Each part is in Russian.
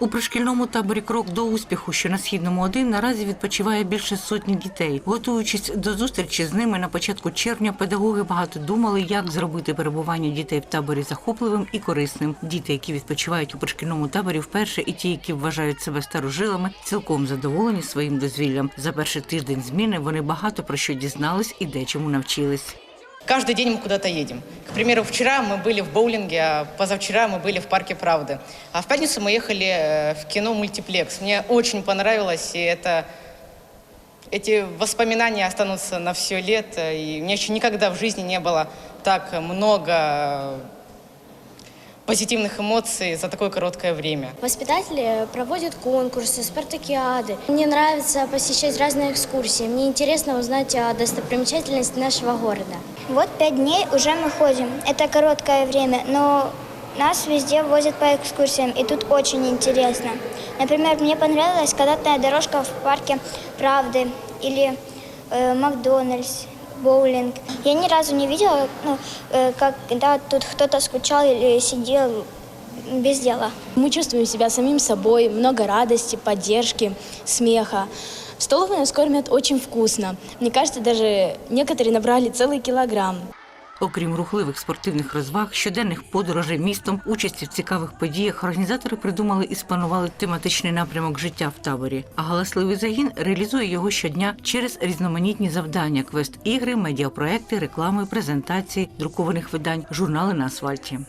У пришкільному таборі Крок до успіху, що на східному один, наразі відпочиває більше сотні дітей. Готуючись до зустрічі з ними на початку червня, педагоги багато думали, як зробити перебування дітей в таборі захопливим і корисним. Діти, які відпочивають у пришкільному таборі вперше, і ті, які вважають себе старожилами, цілком задоволені своїм дозвіллям. За перший тиждень зміни вони багато про що дізнались і дечому навчились. Каждый день мы куда-то едем. К примеру, вчера мы были в боулинге, а позавчера мы были в парке Правды. А в пятницу мы ехали э, в кино «Мультиплекс». Мне очень понравилось, и это... Эти воспоминания останутся на все лето. И мне еще никогда в жизни не было так много позитивных эмоций за такое короткое время. Воспитатели проводят конкурсы, спартакиады. Мне нравится посещать разные экскурсии. Мне интересно узнать о достопримечательности нашего города. Вот пять дней уже мы ходим. Это короткое время, но нас везде возят по экскурсиям, и тут очень интересно. Например, мне понравилась канатная дорожка в парке Правды или э, Макдональдс, боулинг. Я ни разу не видела, ну, э, когда тут кто-то скучал или сидел без дела. Мы чувствуем себя самим собой, много радости, поддержки, смеха. В столовой нас кормят очень вкусно. Мне кажется, даже некоторые набрали целый килограмм. Окрім рухливих спортивних розваг, щоденних подорожей містом, участі в цікавих подіях, організатори придумали і спланували тематичний напрямок життя в таборі. А галасливий загін реалізує його щодня через різноманітні завдання: квест-ігри, медіапроекти, реклами, презентації, друкованих видань, журнали на асфальті.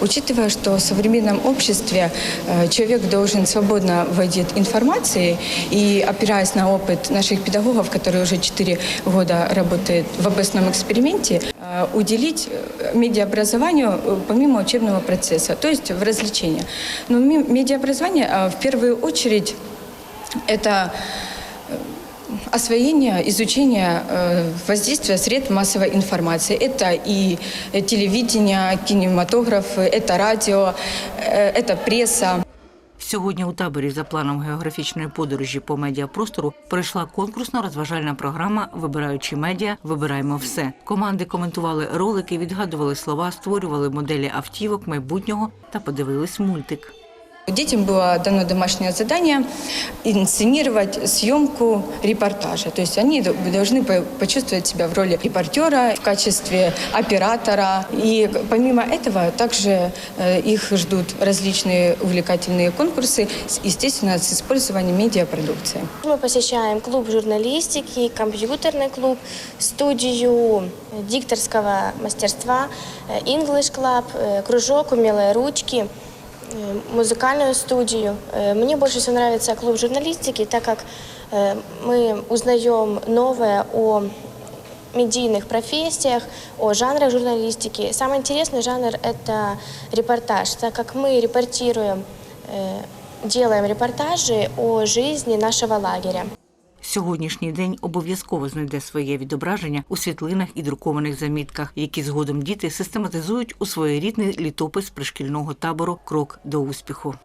Учитывая, что в современном обществе э, человек должен свободно владеть информацией и опираясь на опыт наших педагогов, которые уже 4 года работают в областном эксперименте, э, уделить э, медиаобразованию э, помимо учебного процесса, то есть в развлечения. Но медиаобразование э, в первую очередь это освоение, изучение э, воздействия средств массовой информации. Это и э, телевидение, кинематограф, это радио, э, это пресса. Сьогодні у таборі за планом географічної подорожі по медіапростору пройшла конкурсно-розважальна програма Вибираючи медіа, вибираємо все. Команди коментували ролики, відгадували слова, створювали моделі автівок майбутнього та подивились мультик. Детям было дано домашнее задание инсценировать съемку репортажа. То есть они должны по- почувствовать себя в роли репортера, в качестве оператора. И помимо этого также э, их ждут различные увлекательные конкурсы, естественно, с использованием медиапродукции. Мы посещаем клуб журналистики, компьютерный клуб, студию дикторского мастерства, э, English Club, э, кружок «Умелые ручки», музыкальную студию. Э, Мне больше всего нравится клуб журналистики, так как э, мы узнаем новое о медийных профессиях, о жанрах журналистики. Самый интересный жанр – это репортаж, так как мы репортируем, э, делаем репортажи о жизни нашего лагеря. Сьогоднішній день обов'язково знайде своє відображення у світлинах і друкованих замітках, які згодом діти систематизують у своєрідний літопис пришкільного табору Крок до успіху.